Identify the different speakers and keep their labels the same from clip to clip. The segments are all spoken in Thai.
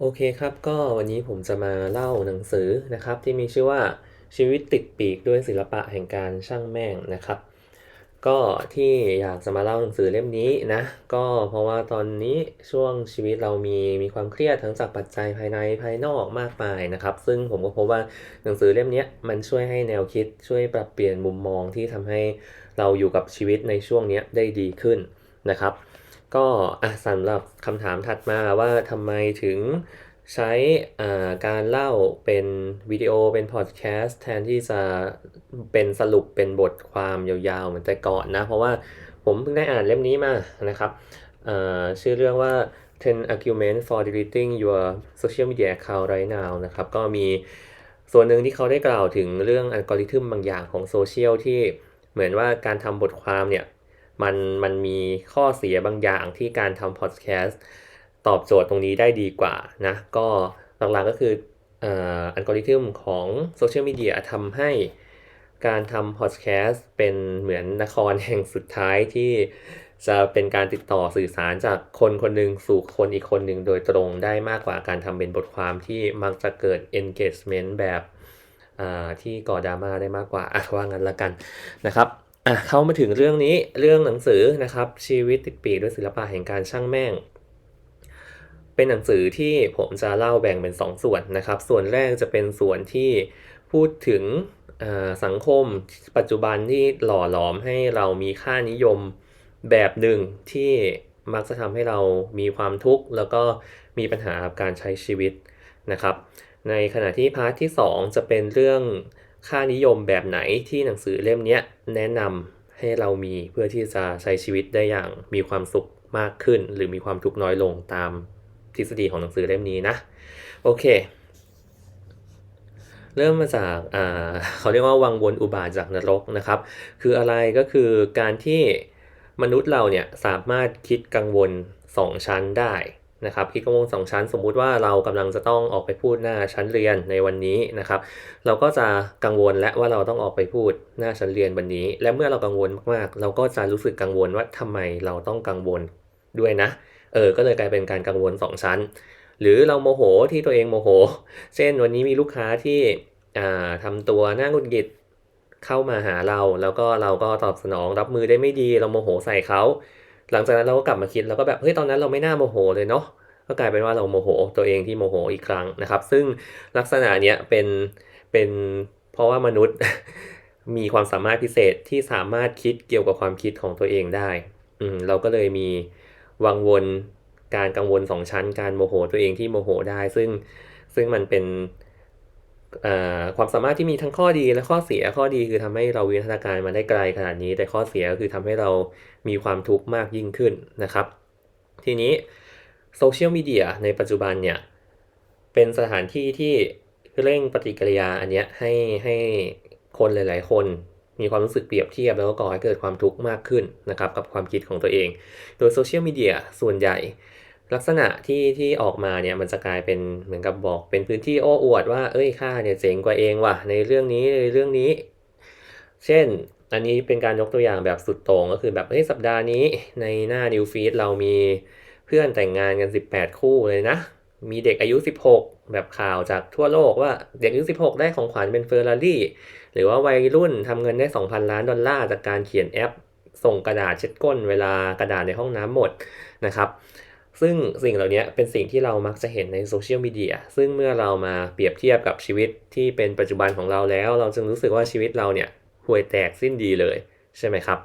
Speaker 1: โอเคครับ ก็วันนี้ผมจะมาเล่าหนังสือนะครับ ที่มีชื่อว่าชีวิตติดปีกด้วยศิลปะแห่งการช่างแม่งนะครับ ก็ที่อยากจะมาเล่าหนังสือเล่มนี้นะ ก็เพราะว่าตอนนี้ช่วงชีวิตเรามีมีความเครียดทั้งจากปัจจัยภายในภายนอกมากมายนะครับ ซึ่งผมก็พบว่าหนังสือเล่มนี้มันช่วยให้แนวคิดช่วยปรับเปลี่ยนมุมมองที่ทำให้เราอยู่กับชีวิตในช่วงนี้ได้ดีขึ้นนะครับ ก็อะสำหรับคำถามถัดมาว่าทำไมถึงใช้การเล่าเป็นวิดีโอเป็นพอดแคสต์แทนที่จะเป็นสรุปเป็นบทความยาวๆ เหมือนแต่ก่อนนะ เพราะว่าผมเพิ่งได้อ่านเล่มนี้มานะครับชื่อเรื่องว่า 10 arguments for deleting your social media account right now นะครับ ก็มีส่วนหนึ่งที่เขาได้กล่าวถึงเรื่องอัลกอริทึมบางอย่างของโซเชียลที่เหมือนว่าการทำบทความเนี่ย มันมันมีข้อเสียบางอย่างที่การทำพอดแคสต์ตอบโจทย์ตรงนี้ได้ดีกว่านะ ก็หลักๆก็คืออัลกอริทึมของโซเชียลมีเดียทำให้การทำพอดแคสต์เป็นเหมือนนครแห่งสุดท้ายที่จะเป็นการติดต่อสื่อสารจากคนคนหนึ่งสู่คนอีกคนหนึ่งโดยตรงได้มากกว่าการทำเป็นบทความที่มักจะเกิด engagement แบบที่ก่อดราม่าได้มากกว่าอะว่างั้นละกันนะครับ อะเข้ามาถึงเรื่องนี้เรื่องหนังสือนะครับ ชีวิตติดปีด้วยศิลปะแห่งการช่างแม่ง เป็นหนังสือที่ผมจะเล่าแบ่งเป็น2ส่วนนะครับ ส่วนแรกจะเป็นส่วนที่พูดถึงสังคมปัจจุบันที่หล่อหลอมให้เรามีค่านิยมแบบหนึ่งที่มักจะทำให้เรามีความทุกข์ แล้วก็มีปัญหาการใช้ชีวิตนะครับ ในขณะที่พาร์ทที่ 2 จะเป็นเรื่อง ค่านิยมแบบไหนที่หนังสือเล่มนี้แนะนำให้เรามีเพื่อที่จะใช้ชีวิตได้อย่างมีความสุขมากขึ้น หรือมีความทุกข์น้อยลงตามทฤษฎีของหนังสือเล่มนี้นะ โอเค เริ่มมาจากาเขาเรียกว่าวังวนอุบาทจากนรกนะครับ คืออะไรก็คือการที่มนุษย์เราเนี่ยสามารถคิดกังวล 2 ชั้นได้ นะครับคิดกังวล2ชั้นสมมุติว่าเรากำลังจะต้องออกไปพูดหน้าชั้นเรียนในวันนี้นะครับ เราก็จะกังวลและว่าเราต้องออกไปพูดหน้าชั้นเรียนวันนี้ และเมื่อเรากังวลมากๆ เราก็จะรู้สึกกังวลว่าทำไมเราต้องกังวลด้วยนะ เออ ก็เลยกลายเป็นการกังวล 2 ชั้น หรือเราโมโหที่ตัวเองโมโห เช่นวันนี้มีลูกค้าที่อ่าทำตัวหน้าหงุดหงิดเข้ามาหาเรา แล้วก็เราก็ตอบสนองรับมือได้ไม่ดี เราโมโหใส่เขา หลังจากนั้นเราก็กลับมาคิดแล้วก็แบบเฮ้ยตอนนั้นเราไม่น่าโมโหเลยเนาะก็กลายเป็นว่าเราโมโหตัวเองที่โมโหอีกครั้งนะครับ ซึ่งลักษณะเนี้ยเป็นเป็นเพราะว่ามนุษย์มีความสามารถพิเศษที่สามารถคิดเกี่ยวกับความคิดของตัวเองได้อืมเราก็เลยมีวังวนการกังวลสองชั้น การโมโหตัวเองที่โมโหได้ ซึ่งซึ่งมันเป็น ความสามารถที่มีทั้งข้อดีและข้อเสียข้อดีคือทำให้เราวิวัฒนาการมาได้ไกลขนาดนี้ แต่ข้อเสียก็คือทำให้เรามีความทุกข์มากยิ่งขึ้นนะครับ ทีนี้โซเชียลมีเดียในปัจจุบันเนี่ยเป็นสถานที่ที่เร่งปฏิกิริยาอันเนี้ยให้ให้คนหลาย ๆ คนมีความรู้สึกเปรียบเทียบแล้วก็ก่อให้เกิดความทุกข์มากขึ้นนะครับกับความคิดของตัวเอง โดยโซเชียลมีเดียส่วนใหญ่ ลักษณะที่ที่ออกมาเนี่ยมันจะกลายเป็นเหมือนกับบอกเป็นพื้นที่โอ้อวดว่าเอ้ยข้าเนี่ยเจ๋งกว่าเองว่ะในเรื่องนี้ในเรื่องนี้ เช่นอันนี้เป็นการยกตัวอย่างแบบสุดโต่งก็คือแบบเฮ้ยสัปดาห์นี้ในหน้า New Feed เรามีเพื่อนแต่งงานกัน 18 คู่เลยนะ มีเด็กอายุ 16 แบบข่าวจากทั่วโลกว่าเด็กอายุ 16 ได้ของขวัญเป็นเฟอร์รารี่หรือว่าวัยรุ่นทำเงินได้ 2,000 ล้านดอลลาร์จากการเขียนแอป ส่งกระดาษเช็ดก้นเวลากระดาษในห้องน้ำหมดนะครับ ซึ่งสิ่งเหล่านี้เป็นสิ่งที่เรามักจะเห็นในโซเชียลมีเดียซึ่งเมื่อเรามาเปรียบเทียบกับชีวิตที่เป็นปัจจุบันของเราแล้ว เราจึงรู้สึกว่าชีวิตเราเนี่ยห่วยแตกสิ้นดีเลยใช่ไหมครับ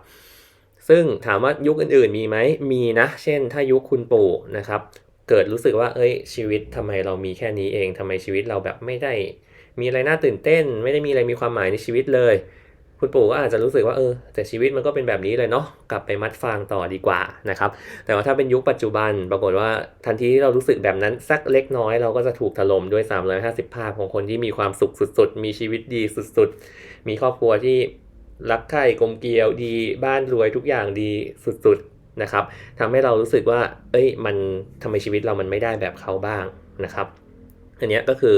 Speaker 1: ซึ่งถามว่ายุคอื่นๆมีไหมมีนะ เช่น ถ้ายุคคุณปู่นะครับเกิดรู้สึกว่าเอ้ยชีวิตทำไมเรามีแค่นี้เองทำไมชีวิตเราแบบไม่ได้ มีอะไรน่าตื่นเต้น ไม่ได้มีอะไรมีความหมายในชีวิตเลย คุณปู่ก็อาจจะรู้สึกว่าเออแต่ชีวิตมันก็เป็นแบบนี้เลยเนาะกลับไปมัดฟางต่อดีกว่านะครับ แต่ว่าถ้าเป็นยุคปัจจุบันปรากฏว่าทันทีที่เรารู้สึกแบบนั้นสักเล็กน้อยเราก็จะถูกถล่มด้วย 350 ภาพของคนที่มีความสุขสุดๆ มีชีวิตดีสุดๆ มีครอบครัวที่รักใคร่กลมเกลียวดีบ้านรวยทุกอย่างดีสุดๆนะครับทำให้เรารู้สึกว่า เอ้ยมันทำไมชีวิตเรามันไม่ได้แบบเขาบ้างนะครับอันนี้ก็คือ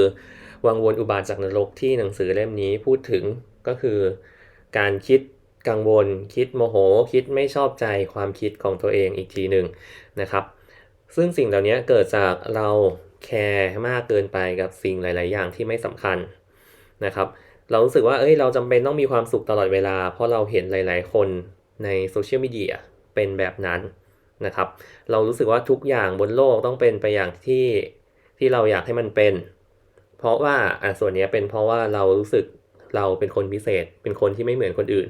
Speaker 1: วังวนอุบาทจากนรกที่หนังสือเล่มนี้พูดถึงก็คือ การคิดกังวล คิดโมโห คิดไม่ชอบใจความคิดของตัวเองอีกทีหนึ่งนะครับ ซึ่งสิ่งเหล่านี้เกิดจากเราแคร์มากเกินไปกับสิ่งหลาย ๆ อย่างที่ไม่สำคัญนะครับ เรารู้สึกว่าเอ้ยเราจำเป็นต้องมีความสุขตลอดเวลา เพราะเราเห็นหลาย ๆ คนในโซเชียลมีเดียเป็นแบบนั้นนะครับ เรารู้สึกว่าทุกอย่างบนโลกต้องเป็นไปอย่างที่ที่เราอยากให้มันเป็น เพราะว่าอะส่วนนี้เป็นเพราะว่าเรารู้สึก เราเป็นคนพิเศษ เป็นคนที่ไม่เหมือนคนอื่น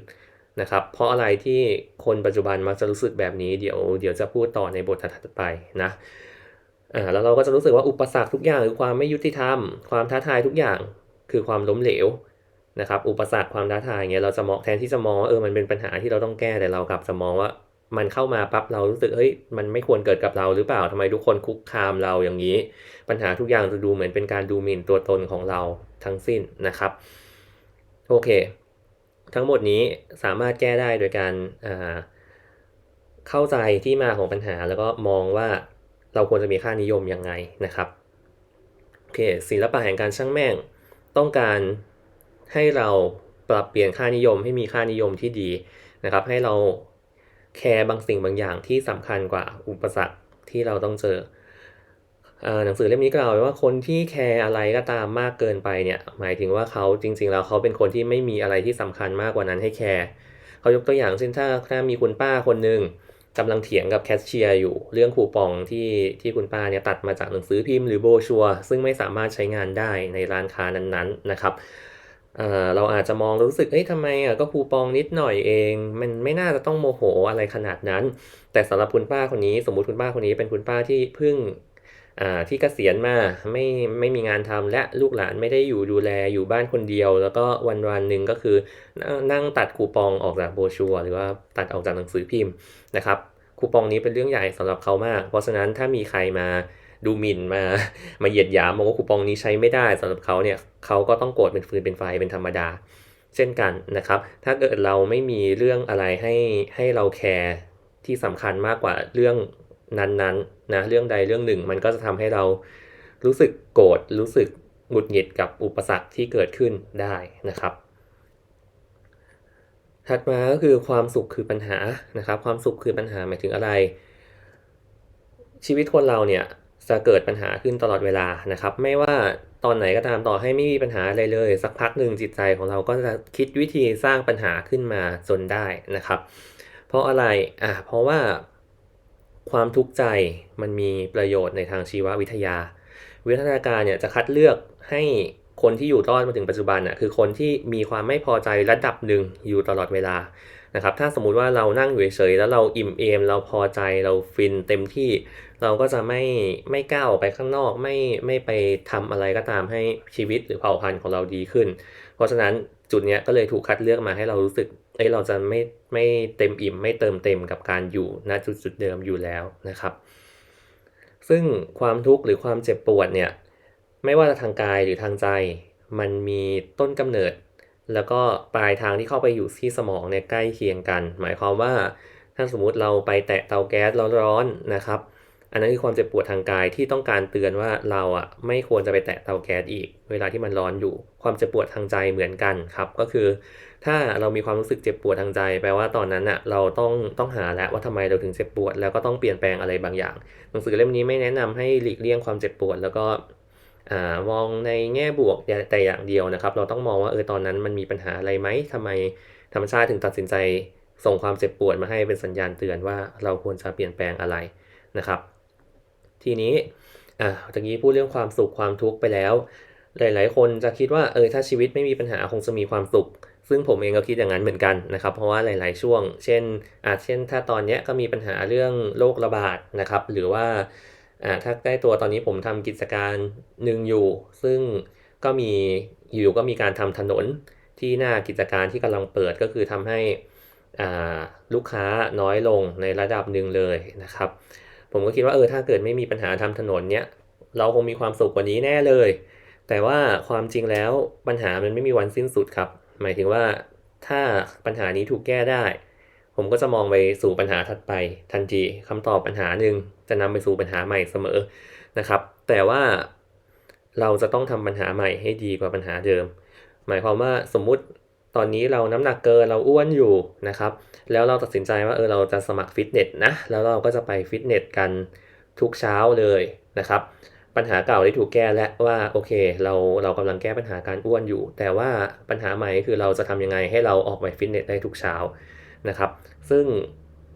Speaker 1: นะครับ เพราะอะไรที่คนปัจจุบันมักจะรู้สึกแบบนี้เดี๋ยวเดี๋ยวจะพูดต่อในบทถัดไปนะอ่าแล้วเราก็จะรู้สึกว่าอุปสรรคทุกอย่างคือความไม่ยุติธรรม ความท้าทายทุกอย่างคือความล้มเหลวนะครับ อุปสรรคความท้าทายอย่างเงี้ยเราจะมองแทนที่จะมองว่าเออมันเป็นปัญหาที่เราต้องแก้แต่เรากลับจะมองว่ามันเข้ามาปั๊บเรารู้สึกเฮ้ยมันไม่ควรเกิดกับเราหรือเปล่าทำไมทุกคนคุกคามเราอย่างนี้ ปัญหาทุกอย่างจะดูเหมือนเป็นการดูหมิ่นตัวตนของเราทั้งสิ้นนะครับ โอเค ทั้งหมดนี้สามารถแก้ได้โดยการเข้าใจที่มาของปัญหา แล้วก็มองว่าเราควรจะมีค่านิยมยังไงนะครับโอเคศิลปะแห่งการช่างแม่งต้องการให้เราปรับเปลี่ยนค่านิยมให้มีค่านิยมที่ดีนะครับ ให้เราแคร์บางสิ่งบางอย่างที่สำคัญกว่าอุปสรรคที่เราต้องเจอ หนังสือเล่มนี้กล่าวไว้ว่าคนที่แคร์อะไรก็ตามมากเกินไปเนี่ย หมายถึงว่าเขาจริง ๆ แล้วเขาเป็นคนที่ไม่มีอะไรที่สำคัญมากกว่านั้นให้แคร์เขายกตัวอย่างเช่นถ้าถ้ามีคุณป้าคนหนึ่งกำลังเถียงกับแคชเชียร์อยู่เรื่องคูปองที่ที่คุณป้าเนี่ยตัดมาจากหนังสือพิมพ์หรือโบชัวซึ่งไม่สามารถใช้งานได้ในร้านค้านั้นๆนะครับเราอาจจะมองรู้สึก เอ้ยทำไมอะก็คูปองนิดหน่อยเอง มันไม่น่าจะต้องโมโหอะไรขนาดนั้น แต่สำหรับคุณป้าคนนี้ สมมุติคุณป้าคนนี้เป็นคุณป้าที่เพิ่ง ที่เกษียณมาไม่ไม่มีงานทำและลูกหลานไม่ได้อยู่ดูแลอยู่บ้านคนเดียว แล้วก็วันวันหนึ่งก็คือนั่งตัดคูปองออกจากโบชัวหรือว่าตัดออกจากหนังสือพิมพ์นะครับคูปองนี้เป็นเรื่องใหญ่สำหรับเขามาก เพราะฉะนั้นถ้ามีใครมาดูหมิ่นมามาเหยียดหยามมองว่าคูปองนี้ใช้ไม่ได้สำหรับเขาเนี่ยเขาก็ต้องโกรธเป็นฟืนเป็นไฟเป็นธรรมดา เช่นกันนะครับ ถ้าเกิดเราไม่มีเรื่องอะไรให้ให้เราแคร์ที่สำคัญมากกว่าเรื่อง นั้นๆนะเรื่องใดเรื่องหนึ่ง มันก็จะทำให้เรารู้สึกโกรธรู้สึกหงุดหงิดกับอุปสรรคที่เกิดขึ้นได้นะครับ ถัดมาก็คือความสุขคือปัญหานะครับ ความสุขคือปัญหาหมายถึงอะไร ชีวิตคนเราเนี่ยจะเกิดปัญหาขึ้นตลอดเวลานะครับ ไม่ว่าตอนไหนก็ตามต่อให้ไม่มีปัญหาอะไรเลย สักพักหนึ่งจิตใจของเราก็จะคิดวิธีสร้างปัญหาขึ้นมาจนได้นะครับ เพราะอะไรอะเพราะว่า ความทุกข์ใจมันมีประโยชน์ในทางชีววิทยา วิทยาการเนี่ยจะคัดเลือกให้คนที่อยู่รอดมาถึงปัจจุบันน่ะคือคนที่มีความไม่พอใจระดับหนึ่งอยู่ตลอดเวลานะครับถ้าสมมุติว่าเรานั่งอยู่เฉยๆแล้วเราอิ่มเอม เราพอใจเราฟินเต็มที่ เราก็จะไม่ไม่ก้าวออกไปข้างนอกไม่ไม่ไปทำอะไรก็ตามให้ชีวิตหรือเผ่าพันธุ์ของเราดีขึ้น เพราะฉะนั้นจุดนี้ก็เลยถูกคัดเลือกมาให้เรารู้สึก เอ้เราจะไม่ไม่เต็มอิ่มไม่เติมเต็มกับการอยู่ณจุดจุดเดิมอยู่แล้วนะครับ ซึ่งความทุกข์หรือความเจ็บปวดเนี่ยไม่ว่าจะทางกายหรือทางใจ มันมีต้นกำเนิด แล้วก็ปลายทางที่เข้าไปอยู่ที่สมองเนี่ยใกล้เคียงกัน หมายความว่าถ้าสมมุติเราไปแตะเตาแก๊สร้อนๆนะครับ อันนั้นคือความเจ็บปวดทางกายที่ต้องการเตือนว่าเราอะไม่ควรจะไปแตะเตาแก๊สอีก เวลาที่มันร้อนอยู่ ความเจ็บปวดทางใจเหมือนกันครับ ก็คือ ถ้าเรามีความรู้สึกเจ็บปวดทางใจแปลว่าตอนนั้นอะเราต้องต้องหาแล้วว่าทำไมเราถึงเจ็บปวด แล้วก็ต้องเปลี่ยนแปลงอะไรบางอย่าง หนังสือเล่มนี้ไม่แนะนำให้หลีกเลี่ยงความเจ็บปวด แล้วก็มองในแง่บวกแต่อย่างเดียวนะครับ เราต้องมองว่าเออตอนนั้นมันมีปัญหาอะไรไหมทำไมธรรมชาติถึงตัดสินใจส่งความเจ็บปวดมาให้เป็นสัญญาณเตือนว่าเราควรจะเปลี่ยนแปลงอะไรนะครับ ทีนี้อะตะกี้พูดเรื่องความสุขความทุกข์ไปแล้ว หลาย ๆ คนจะคิดว่าเออถ้าชีวิตไม่มีปัญหาคงจะมีความสุข ซึ่งผมเองก็คิดอย่างนั้นเหมือนกันนะครับ เพราะว่าหลาย ๆ ช่วง เช่นอาจเช่น ถ้าตอนนี้ก็มีปัญหาเรื่องโรคระบาดนะครับ หรือว่าถ้าใกล้ตัวตอนนี้ผมทำกิจการหนึ่งอยู่ ซึ่งก็มีอยู่ก็มีการทำถนนที่หน้ากิจการที่กำลังเปิดก็คือทำให้ลูกค้าน้อยลงในระดับหนึ่งเลยนะครับ ผมก็คิดว่าเออถ้าเกิดไม่มีปัญหาทำถนนเนี้ยเราคงมีความสุขกว่านี้แน่เลย แต่ว่าความจริงแล้วปัญหามันไม่มีวันสิ้นสุดครับ หมายถึงว่าถ้าปัญหานี้ถูกแก้ได้ ผมก็จะมองไปสู่ปัญหาถัดไปทันทีคำตอบปัญหาหนึ่งจะนำไปสู่ปัญหาใหม่เสมอนะครับ แต่ว่าเราจะต้องทำปัญหาใหม่ให้ดีกว่าปัญหาเดิม หมายความว่าสมมุติตอนนี้เราน้ำหนักเกินเราอ้วนอยู่นะครับ แล้วเราตัดสินใจว่าเออเราจะสมัครฟิตเนสนะแล้วเราก็จะไปฟิตเนสกันทุกเช้าเลยนะครับ ปัญหาเก่าได้ถูกแก้แล้วว่าโอเค เราเรากำลังแก้ปัญหาการอ้วนอยู่ แต่ว่าปัญหาใหม่คือเราจะทำยังไงให้เราออกไปฟิตเนสได้ทุกเช้านะครับ ซึ่ง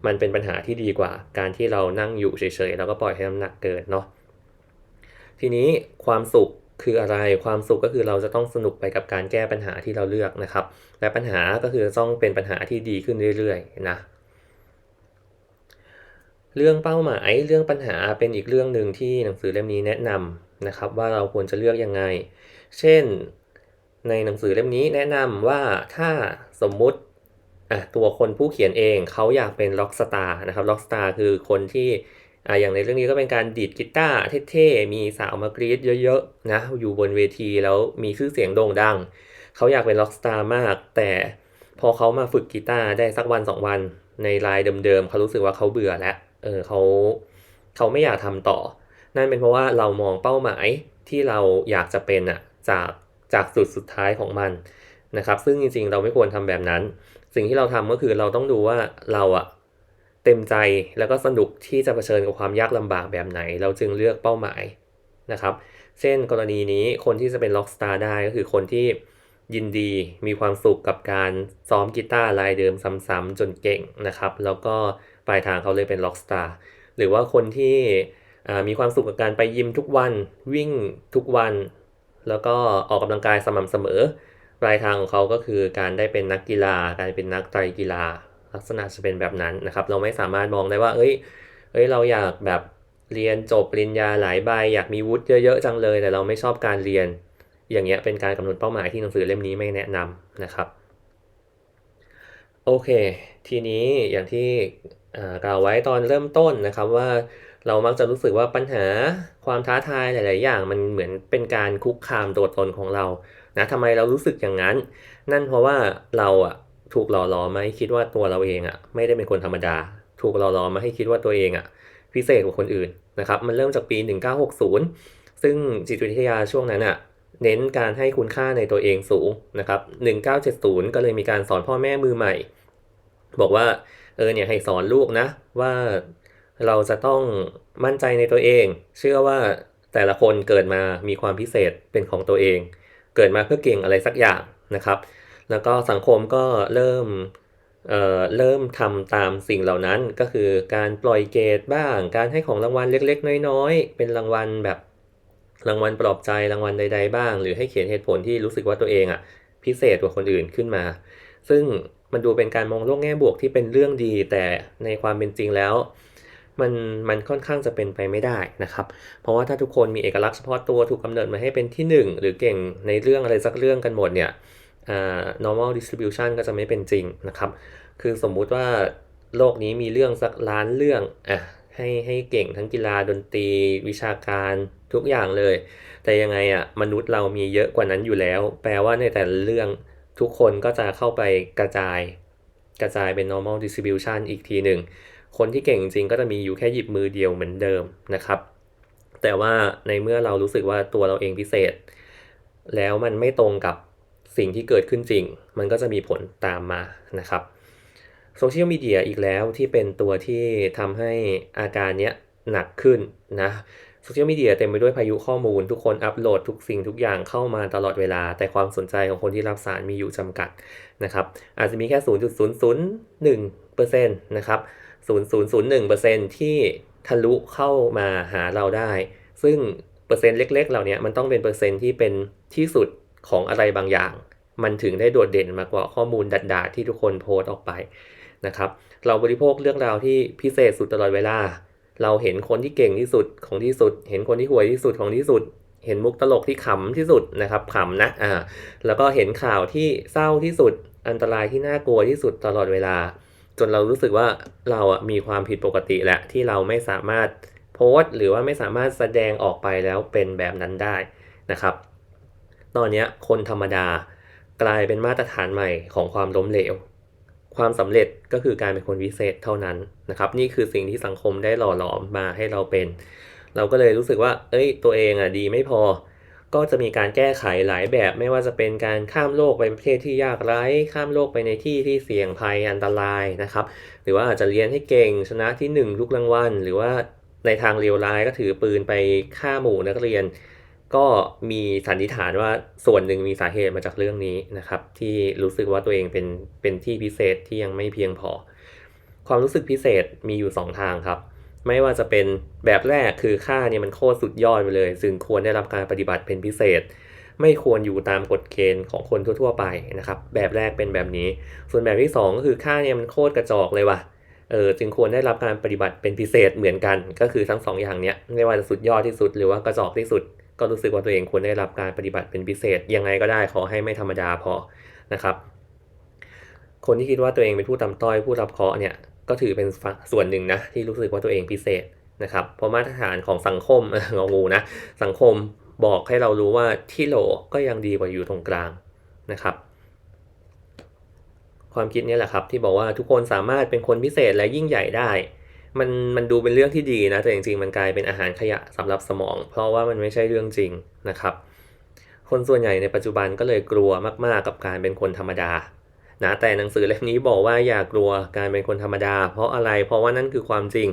Speaker 1: มันเป็นปัญหาที่ดีกว่า การที่เรานั่งอยู่เฉยๆแล้วก็ปล่อยให้น้ำหนักเกินเนาะทีนี้ความสุขคืออะไรความสุขก็คือเราจะต้องสนุกไปกับการแก้ปัญหาที่เราเลือกนะครับ และปัญหาก็คือต้องเป็นปัญหาที่ดีขึ้นเรื่อยๆนะ เรื่องเป้าหมายเรื่องปัญหาเป็นอีกเรื่องหนึ่งที่หนังสือเล่มนี้แนะนำนะครับว่าเราควรจะเลือกยังไง เช่นในหนังสือเล่มนี้แนะนำว่าถ้าสมมุติตัวคนผู้เขียนเองเขาอยากเป็นล็อกสตาร์นะครับล็อกสตาร์คือคนที่อะอย่างในเรื่องนี้ก็เป็นการดีดกีตาร์เท่ๆ มีสาวมากรีดเยอะๆนะอยู่บนเวทีแล้วมีชื่อเสียงโด่งดัง เขาอยากเป็นล็อกสตาร์มาก แต่พอเขามาฝึกกีตาร์ได้สักวันสองวัน ในลายเดิมๆเขารู้สึกว่าเขาเบื่อแล้วเออเขาเขาไม่อยากทำต่อ นั่นเป็นเพราะว่าเรามองเป้าหมายที่เราอยากจะเป็นอะจากจากจุดสุดท้ายของมันนะครับ ซึ่งจริงๆ เราไม่ควรทำแบบนั้น สิ่งที่เราทำก็คือเราต้องดูว่าเราอะเต็มใจแล้วก็สนุกที่จะเผชิญกับความยากลำบากแบบไหน เราจึงเลือกเป้าหมายนะครับ เช่นกรณีนี้คนที่จะเป็นล็อกสตาร์ได้ก็คือคนที่ ยินดีมีความสุขกับการซ้อมกีตาร์ลายเดิมซ้ำๆจนเก่งนะครับ แล้วก็ปลายทางเขาเลยเป็นล็อกสตาร์หรือว่าคนที่มีความสุขกับการไปยิมทุกวันวิ่งทุกวัน แล้วก็ออกกำลังกายสม่ำเสมอปลายทางของเขาก็คือการได้เป็นนักกีฬา การเป็นนักไตรกีฬา ลักษณะจะเป็นแบบนั้นนะครับ เราไม่สามารถมองได้ว่า เอ้ย เอ้ย เราอยากแบบเรียนจบปริญญาหลายใบ อยากมีวุฒิเยอะๆจังเลย แต่เราไม่ชอบการเรียน อย่างเงี้ยเป็นการกำหนดเป้าหมายที่หนังสือเล่มนี้ไม่แนะนำนะครับ โอเค ทีนี้อย่างที่กล่าวไว้ตอนเริ่มต้นนะครับว่าเรามักจะรู้สึกว่าปัญหาความท้าทายหลาย ๆ อย่างมันเหมือนเป็นการคุกคามตัวตนของเรานะทำไมเรารู้สึกอย่างนั้น นั่นเพราะว่าเราอะถูกหล่อหลอมาให้คิดว่าตัวเราเองอะไม่ได้เป็นคนธรรมดา ถูกหล่อหลอมาให้คิดว่าตัวเองอะพิเศษกว่าคนอื่นนะครับ มันเริ่มจากปี 1960 ซึ่งจิตวิทยาช่วงนั้นอะ เน้นการให้คุณค่าในตัวเองสูงนะครับ 1970 ก็เลยมีการสอนพ่อแม่มือใหม่ บอกว่าเออเนี่ยให้สอนลูกนะ ว่าเราจะต้องมั่นใจในตัวเอง เชื่อว่าแต่ละคนเกิดมามีความพิเศษเป็นของตัวเอง เกิดมาเพื่อเก่งอะไรสักอย่างนะครับ แล้วก็สังคมก็เริ่มเอ่อเริ่มทำตามสิ่งเหล่านั้นก็คือการปล่อยเกรดบ้าง การให้ของรางวัลเล็ก ๆ น้อย ๆ เป็นรางวัลแบบ รางวัลปลอบใจรางวัลใด ๆ บ้าง หรือให้เขียนเหตุผลที่รู้สึกว่าตัวเองอะพิเศษกว่าคนอื่นขึ้นมา ซึ่งมันดูเป็นการมองโลกแง่บวกที่เป็นเรื่องดี แต่ในความเป็นจริงแล้ว มันมันค่อนข้างจะเป็นไปไม่ได้นะครับ เพราะว่าถ้าทุกคนมีเอกลักษณ์เฉพาะตัวถูกกำเนิดมาให้เป็นที่ 1 หรือเก่งในเรื่องอะไรสักเรื่องกันหมดเนี่ย normal distribution ก็จะไม่เป็นจริงนะครับ คือสมมุติว่าโลกนี้มีเรื่องสักล้านเรื่องอะ ให้ให้เก่งทั้งกีฬาดนตรี วิชาการทุกอย่างเลย แต่ยังไงอะมนุษย์เรามีเยอะกว่านั้นอยู่แล้ว แปลว่าในแต่ละเรื่องทุกคนก็จะเข้าไปกระจาย กระจายเป็น normal distribution อีกทีหนึ่ง คนที่เก่งจริงก็จะมีอยู่แค่หยิบมือเดียวเหมือนเดิมนะครับ แต่ว่าในเมื่อเรารู้สึกว่าตัวเราเองพิเศษ แล้วมันไม่ตรงกับสิ่งที่เกิดขึ้นจริง มันก็จะมีผลตามมานะครับ โซเชียลมีเดียอีกแล้วที่เป็นตัวที่ทำให้อาการเนี้ยหนักขึ้นนะโซเชียลมีเดียเต็มไปด้วยพายุข้อมูล ทุกคนอัปโหลดทุกสิ่งทุกอย่างเข้ามาตลอดเวลา แต่ความสนใจของคนที่รับสารมีอยู่จำกัดนะครับอาจจะมีแค่ 0.001%นะครับ0.001%ที่ทะลุเข้ามาหาเราได้ ซึ่งเปอร์เซ็นต์เล็ก ๆ เหล่านี้มันต้องเป็นเปอร์เซ็นต์ที่เป็นที่สุดของอะไรบางอย่าง มันถึงได้โดดเด่นมากกว่าข้อมูลดัดๆที่ทุกคนโพสต์ออกไป นะครับ เราบริโภคเรื่องราวที่พิเศษสุดตลอดเวลา เราเห็นคนที่เก่งที่สุดของที่สุด เห็นคนที่ห่วยที่สุดของที่สุด เห็นมุกตลกที่ขำที่สุดนะครับขำนะอ่าแล้วก็เห็นข่าวที่เศร้าที่สุด อันตรายที่น่ากลัวที่สุดตลอดเวลา จนเรารู้สึกว่าเราอะมีความผิดปกติแหละที่เราไม่สามารถโพสต์ หรือว่าไม่สามารถแสดงออกไปแล้วเป็นแบบนั้นได้นะครับ ตอนนี้คนธรรมดากลายเป็นมาตรฐานใหม่ของความล้มเหลว ความสำเร็จก็คือการเป็นคนวิเศษเท่านั้นนะครับ นี่คือสิ่งที่สังคมได้หล่อหลอมมาให้เราเป็น เราก็เลยรู้สึกว่า เอ้ย ตัวเองอะดีไม่พอ ก็จะมีการแก้ไขหลายแบบไม่ว่าจะเป็นการข้ามโลกไปประเทศที่ยากไร้ ข้ามโลกไปในที่ที่เสี่ยงภัยอันตรายนะครับ หรือว่าอาจจะเรียนให้เก่งชนะที่1ทุกรางวัลหรือว่าในทางเลวร้ายก็ถือปืนไปฆ่าหมู่นักเรียน ก็มีสันนิษฐานว่าส่วนหนึ่งมีสาเหตุมาจากเรื่องนี้นะครับ ที่รู้สึกว่าตัวเองเป็นเป็นที่พิเศษที่ยังไม่เพียงพอ ความรู้สึกพิเศษมีอยู่ 2 ทางครับ ไม่ว่าจะเป็นแบบแรกคือค่าเนี่ยมันโคตรสุดยอดไปเลยจึงควรได้รับการปฏิบัติเป็นพิเศษ ไม่ควรอยู่ตามกฎเกณฑ์ของคนทั่ว ๆ ไปนะครับ แบบแรกเป็นแบบนี้ ส่วนแบบที่ 2 ก็คือค่าเนี่ยมันโคตรกระจอกเลยว่ะเออจึงควรได้รับการปฏิบัติเป็นพิเศษเหมือนกัน ก็คือทั้งสองอย่างเนี้ยไม่ว่าจะสุดยอดที่สุดหรือว่ากระจอกที่สุด ก็รู้สึกว่าตัวเองควรได้รับการปฏิบัติเป็นพิเศษ ยังไงก็ได้ขอให้ไม่ธรรมดาพอนะครับ คนที่คิดว่าตัวเองเป็นผู้ตำต้อยผู้รับเคราะห์เนี่ยก็ถือเป็นส่วนหนึ่งนะที่รู้สึกว่าตัวเองพิเศษนะครับ เพราะมาตรฐานของสังคมงองูนะสังคมบอกให้เรารู้ว่าที่โหลก็ยังดีกว่าอยู่ตรงกลางนะครับ ความคิดนี้แหละครับที่บอกว่าทุกคนสามารถเป็นคนพิเศษและยิ่งใหญ่ได้ มันมันดูเป็นเรื่องที่ดีนะ แต่จริงๆ มันกลายเป็นอาหารขยะสำหรับสมอง เพราะว่ามันไม่ใช่เรื่องจริงนะครับ คนส่วนใหญ่ในปัจจุบันก็เลยกลัวมากๆกับการเป็นคนธรรมดานะแต่หนังสือเล่มนี้บอกว่าอย่ากลัวการเป็นคนธรรมดา เพราะอะไรเพราะว่านั่นคือความจริง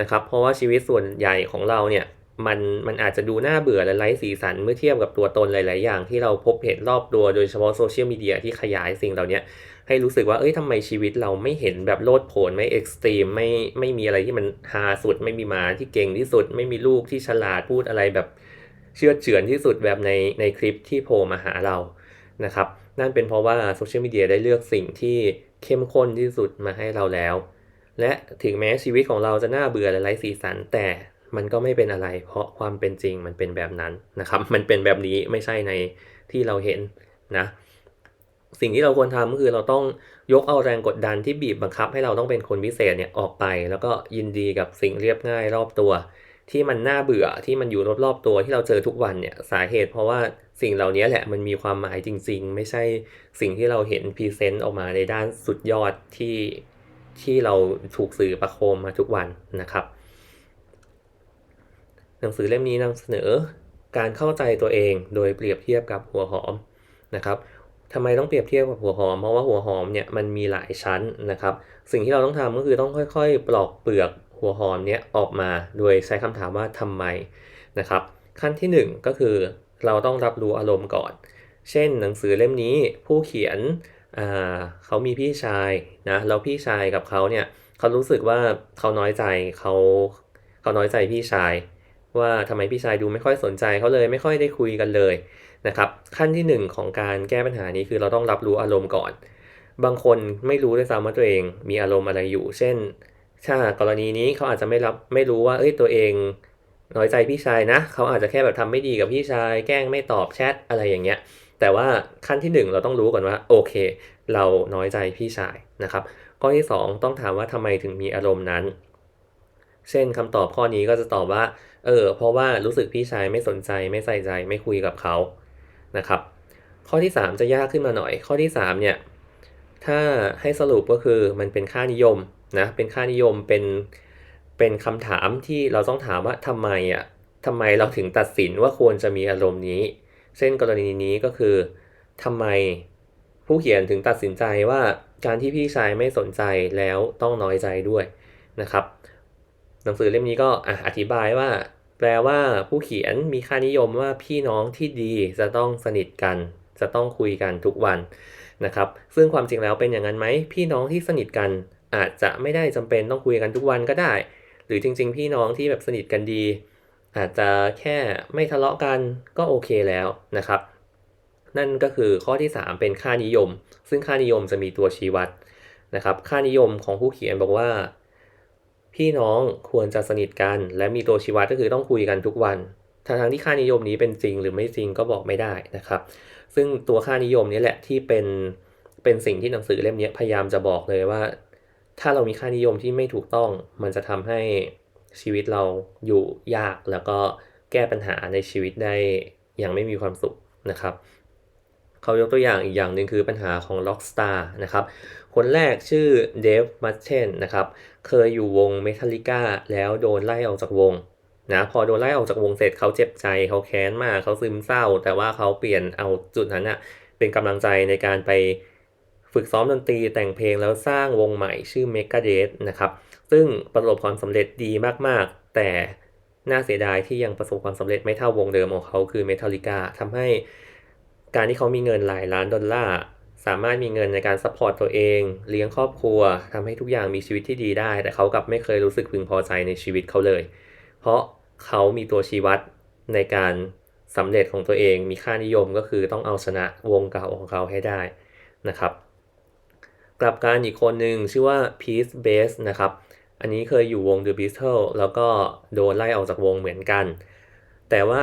Speaker 1: นะครับ เพราะว่าชีวิตส่วนใหญ่ของเราเนี่ยมันมันอาจจะดูน่าเบื่อและไร้สีสันเมื่อเทียบกับตัวตนหลาย ๆ อย่างที่เราพบเห็นรอบตัวโดยเฉพาะโซเชียลมีเดียที่ขยายสิ่งเหล่านี้ ให้รู้สึกว่าเอ้ยทำไมชีวิตเราไม่เห็นแบบโลดโผนไม่เอ็กซ์ตรีมไม่ไม่มีอะไรที่มันฮาสุด ไม่มีมาที่เก่งที่สุด ไม่มีลูกที่ฉลาดพูดอะไรแบบเชื่อเฉือนที่สุดแบบในในคลิปที่โผล่มาหาเรานะครับนั่นเป็นเพราะว่าโซเชียลมีเดียได้เลือกสิ่งที่เข้มข้นที่สุดมาให้เราแล้ว และถึงแม้ชีวิตของเราจะน่าเบื่อและไร้สีสัน แต่มันก็ไม่เป็นอะไร เพราะความเป็นจริงมันเป็นแบบนั้นนะครับ มันเป็นแบบนี้ไม่ใช่ในที่เราเห็นนะ สิ่งที่เราควรทำก็คือเราต้องยกเอาแรงกดดันที่บีบบังคับให้เราต้องเป็นคนพิเศษเนี่ยออกไป แล้วก็ยินดีกับสิ่งเรียบง่ายรอบตัว ที่มันน่าเบื่อที่มันอยู่รอบๆตัวที่เราเจอทุกวันเนี่ยสาเหตุเพราะว่าสิ่งเหล่านี้แหละมันมีความหมายจริง ๆ ไม่ใช่สิ่งที่เราเห็นพรีเซนต์ออกมาในด้านสุดยอดที่ที่เราถูกสื่อประโคมมาทุกวันนะครับ หนังสือเล่มนี้นำเสนอการเข้าใจตัวเองโดยเปรียบเทียบกับหัวหอมนะครับ ทำไมต้องเปรียบเทียบกับหัวหอม เพราะว่าหัวหอมเนี่ยมันมีหลายชั้นนะครับ สิ่งที่เราต้องทำก็คือต้องค่อยๆ ปลอกเปลือกหัวหอมเนี่ยออกมา โดยใช้คำถามว่าทำไมนะครับ ขั้นที่ 1 ก็คือเราต้องรับรู้อารมณ์ก่อน เช่น หนังสือเล่มนี้ผู้เขียนเขามีพี่ชายนะแล้วพี่ชายกับเขาเนี่ยเขารู้สึกว่าเขาน้อยใจเขาเขาน้อยใจพี่ชาย ว่าทำไมพี่ชายดูไม่ค่อยสนใจเขาเลยไม่ค่อยได้คุยกันเลย นะครับขั้นที่ 1 ของการแก้ปัญหานี้คือเราต้องรับรู้อารมณ์ก่อน บางคนไม่รู้ด้วยซ้ำว่าตัวเองมีอารมณ์อะไรอยู่ เช่น ถ้ากรณีนี้เขาอาจจะไม่รับไม่รู้ว่าเอ้ยตัวเองน้อยใจพี่ชายนะ เขาอาจจะแค่แบบทำไม่ดีกับพี่ชาย แกล้งไม่ตอบแชทอะไรอย่างเงี้ย แต่ว่าขั้นที่ 1 เราต้องรู้ก่อนว่าโอเค เราน้อยใจพี่ชายนะครับข้อที่ 2 ต้องถามว่าทำไมถึงมีอารมณ์นั้น เช่นคำตอบข้อนี้ก็จะตอบว่า เออ เพราะว่ารู้สึกพี่ชายไม่สนใจไม่ใส่ใจไม่คุยกับเขา นะครับ ข้อที่ 3 จะยากขึ้นมาหน่อย ข้อที่3เนี่ยถ้าให้สรุปก็คือมันเป็นค่านิยมนะเป็นค่านิยมเป็นเป็นคำถามที่เราต้องถามว่าทำไมอะทำไมเราถึงตัดสินว่าควรจะมีอารมณ์นี้ เช่นกรณีนี้ก็คือทำไมผู้เขียนถึงตัดสินใจว่าการที่พี่ชายไม่สนใจแล้วต้องน้อยใจด้วยนะครับ หนังสือเล่มนี้ก็อธิบายว่า แปลว่าผู้เขียนมีค่านิยมว่าพี่น้องที่ดีจะต้องสนิทกัน จะต้องคุยกันทุกวันนะครับ ซึ่งความจริงแล้วเป็นอย่างนั้นไหมพี่น้องที่สนิทกันอาจจะไม่ได้จำเป็นต้องคุยกันทุกวันก็ได้ หรือจริง ๆ พี่น้องที่แบบสนิทกันดี อาจจะแค่ไม่ทะเลาะกันก็โอเคแล้วนะครับ นั่นก็คือข้อที่ 3 เป็นค่านิยม ซึ่งค่านิยมจะมีตัวชี้วัดนะครับ ค่านิยมของผู้เขียนบอกว่า พี่น้องควรจะสนิทกัน และมีตัวชี้วัดก็คือต้องคุยกันทุกวันทั้งที่ค่านิยมนี้เป็นจริงหรือไม่จริงก็บอกไม่ได้นะครับ ซึ่งตัวค่านิยมนี้แหละที่เป็นเป็นสิ่งที่หนังสือเล่มนี้พยายามจะบอกเลยว่า ถ้าเรามีค่านิยมที่ไม่ถูกต้อง มันจะทำให้ชีวิตเราอยู่ยากแล้วก็แก้ปัญหาในชีวิตได้อย่างไม่มีความสุขนะครับเขายกตัวอย่างอีกอย่างหนึ่งคือปัญหาของ Rockstar นะครับ คนแรกชื่อเดฟมัตเชนนะครับ เคยอยู่วงเมทัลลิก้าแล้วโดนไล่ออกจากวงนะพอโดนไล่ออกจากวงเสร็จเขาเจ็บใจเขาแค้นมากเขาซึมเศร้า แต่ว่าเขาเปลี่ยนเอาจุดนั้นอะเป็นกำลังใจในการไปฝึกซ้อมดนตรีแต่งเพลงแล้วสร้างวงใหม่ชื่อ m e g a d e t นะครับ ซึ่งประสบความสำเร็จดีมากแต่น่าเสียดายที่ยังประสบความสำเร็จไม่เท่าวงเดิมของเขาคือ Metallica ทำให้การที่เขามีเงินหลายล้านดอลลาร์ สามารถมีเงินในการซัพพอร์ตตัวเอง เลี้ยงครอบครัวทำให้ทุกอย่างมีชีวิตที่ดีได้ แต่เขากลับไม่เคยรู้สึกพึงพอใจในชีวิตเขาเลย เพราะเขามีตัวชี้วัดในการสำเร็จของตัวเอง มีค่านิยมก็คือต้องเอาชนะวงเก่าของเขาให้ได้นะครับ กลับการอีกคนหนึ่งชื่อว่า Peace Base นะครับ อันนี้เคยอยู่วง The Beatles แล้วก็โดนไล่ออกจากวงเหมือนกัน แต่ว่า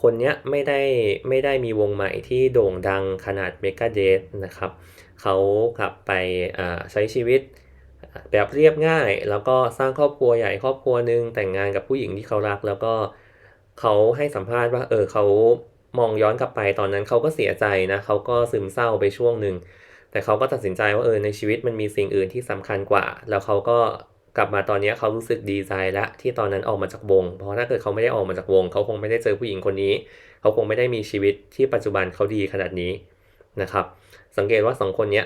Speaker 1: คนเนี้ยไม่ได้ไม่ได้มีวงใหม่ที่โด่งดังขนาด m e g a d e t h นะครับเขากลับไปใช้ชีวิตแบบเรียบง่าย แล้วก็สร้างครอบครัวใหญ่ครอบครัวหนึ่งแต่งงานกับผู้หญิงที่เขารัก แล้วก็เขาให้สัมภาษณ์ว่าเออเขามองย้อนกลับไปตอนนั้นเขาก็เสียใจนะเขาก็ซึมเศร้าไปช่วงหนึ่งแต่เขาก็ตัดสินใจว่าเออในชีวิตมันมีสิ่งอื่นที่สำคัญกว่า แล้วเขาก็ กลับมาตอนนี้เขารู้สึกดีใจแล้วที่ตอนนั้นออกมาจากวง เพราะถ้าเกิดเขาไม่ได้ออกมาจากวง เขาคงไม่ได้เจอผู้หญิงคนนี้ เขาคงไม่ได้มีชีวิตที่ปัจจุบันเขาดีขนาดนี้นะครับ สังเกตว่าสองคนนี้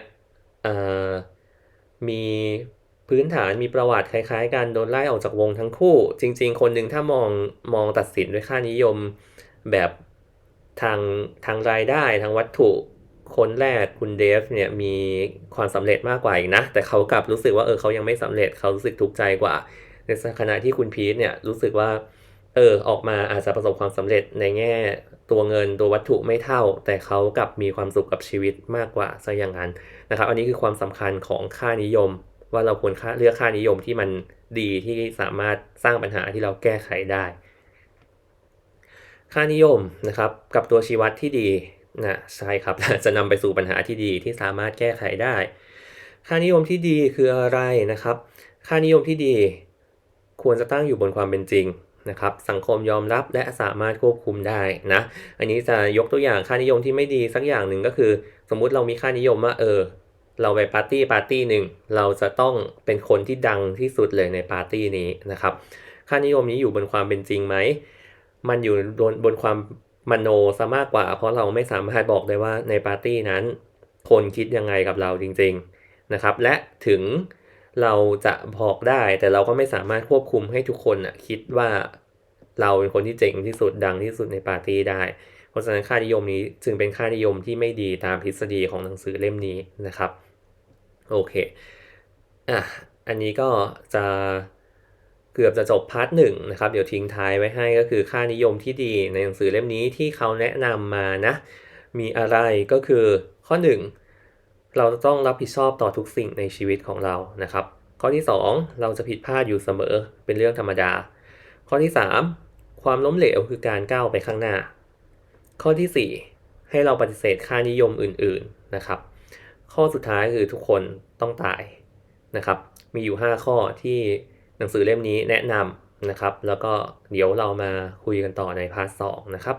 Speaker 1: มีพื้นฐานมีประวัติคล้ายๆกันโดนไล่ออกจากวงทั้งคู่ จริง ๆ คนหนึ่งถ้ามองมองตัดสินด้วยค่านิยมแบบทางทางรายได้ทางวัตถุ คนแรกคุณเดฟเนี่ยมีความสำเร็จมากกว่าอีกนะ แต่เขากลับรู้สึกว่าเออเขายังไม่สำเร็จเขารู้สึกทุกข์ใจกว่า ในขณะที่คุณพีทเนี่ยรู้สึกว่าเออออกมาอาจจะประสบความสำเร็จในแง่ตัวเงินตัววัตถุไม่เท่า แต่เขากลับมีความสุขกับชีวิตมากกว่าซะอย่างนั้นนะครับ อันนี้คือความสำคัญของค่านิยม ว่าเราควรค่าเลือกค่านิยมที่มันดีที่สามารถสร้างปัญหาที่เราแก้ไขได้ ค่านิยมนะครับกับตัวชี้วัดที่ดี นะใช่ครับ จะนำไปสู่ปัญหาที่ดีที่สามารถแก้ไขได้ ค่านิยมที่ดีคืออะไรนะครับ ค่านิยมที่ดี ควรจะตั้งอยู่บนความเป็นจริงนะครับ สังคมยอมรับและสามารถควบคุมได้นะ อันนี้จะยกตัวอย่างค่านิยมที่ไม่ดีสักอย่างหนึ่งก็คือ สมมุติเรามีค่านิยมว่าเออ เราไปปาร์ตี้ปาร์ตี้หนึ่งเราจะต้องเป็นคนที่ดังที่สุดเลยในปาร์ตี้นี้นะครับ ค่านิยมนี้อยู่บนความเป็นจริงไหมมันอยู่บนบนความ มโนซะมากกว่า เพราะเราไม่สามารถบอกได้ว่าในปาร์ตี้นั้น คนคิดยังไงกับเราจริงๆนะครับ และถึงเราจะบอกได้ แต่เราก็ไม่สามารถควบคุมให้ทุกคนคิดว่าเราเป็นคนที่เจ๋งที่สุดดังที่สุดในปาร์ตี้ได้ เพราะฉะนั้นค่านิยมนี้จึงเป็นค่านิยมที่ไม่ดีตามทฤษฎีของหนังสือเล่มนี้นะครับ โอเค อะ อันนี้ก็จะ เกือบจะจบพาร์ทหนึ่งนะครับ เดี๋ยวทิ้งท้ายไว้ให้ก็คือค่านิยมที่ดีในหนังสือเล่มนี้ที่เขาแนะนำมานะ มีอะไรก็คือข้อ 1 เราจะต้องรับผิดชอบต่อทุกสิ่งในชีวิตของเรานะครับ ข้อที่ 2 เราจะผิดพลาดอยู่เสมอเป็นเรื่องธรรมดา ข้อที่ 3 ความล้มเหลวคือการก้าวไปข้างหน้า ข้อที่ 4 ให้เราปฏิเสธค่านิยมอื่น ๆนะครับ ข้อสุดท้ายคือทุกคนต้องตายนะครับ มีอยู่ 5 ข้อที่ หนังสือเล่มนี้แนะนำนะครับ แล้วก็เดี๋ยวเรามาคุยกันต่อในพาร์ทสนะครับ